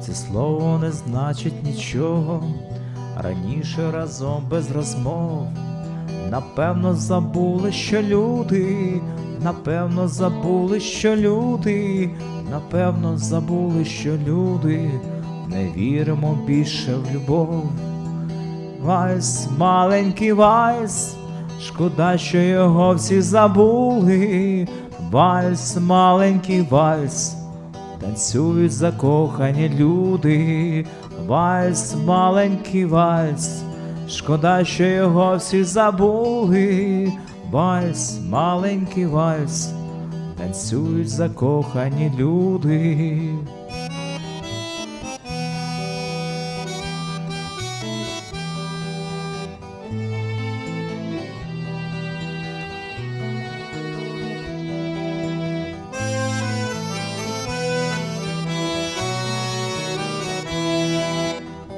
Це слово не значить нічого, раніше разом без розмов. Напевно, забули, що люди, напевно, забули, що люди, напевно, забули, що люди, не віримо більше в любов. Вальс, маленький вальс, шкода, що його всі забули. Вальс, маленький вальс, танцюють закохані люди. Вальс, маленький вальс, шкода, що його всі забули. Вальс, маленький вальс, танцюють закохані люди.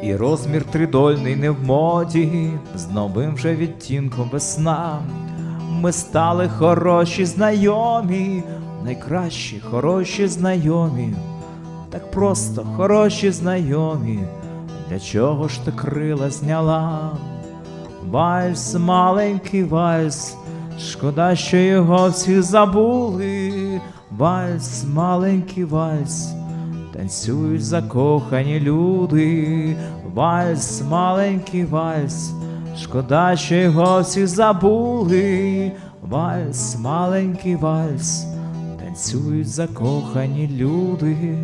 І розмір тридольний не в моді, з новим вже відтінком весна. Ми стали хороші знайомі, найкращі хороші знайомі, так просто хороші знайомі. Для чого ж ти крила зняла? Вальс, маленький вальс, шкода, що його всі забули. Вальс, маленький вальс. Танцюють закохані люди, вальс, маленький вальс, шкода, що його всі забули, вальс, маленький вальс, танцюють закохані люди.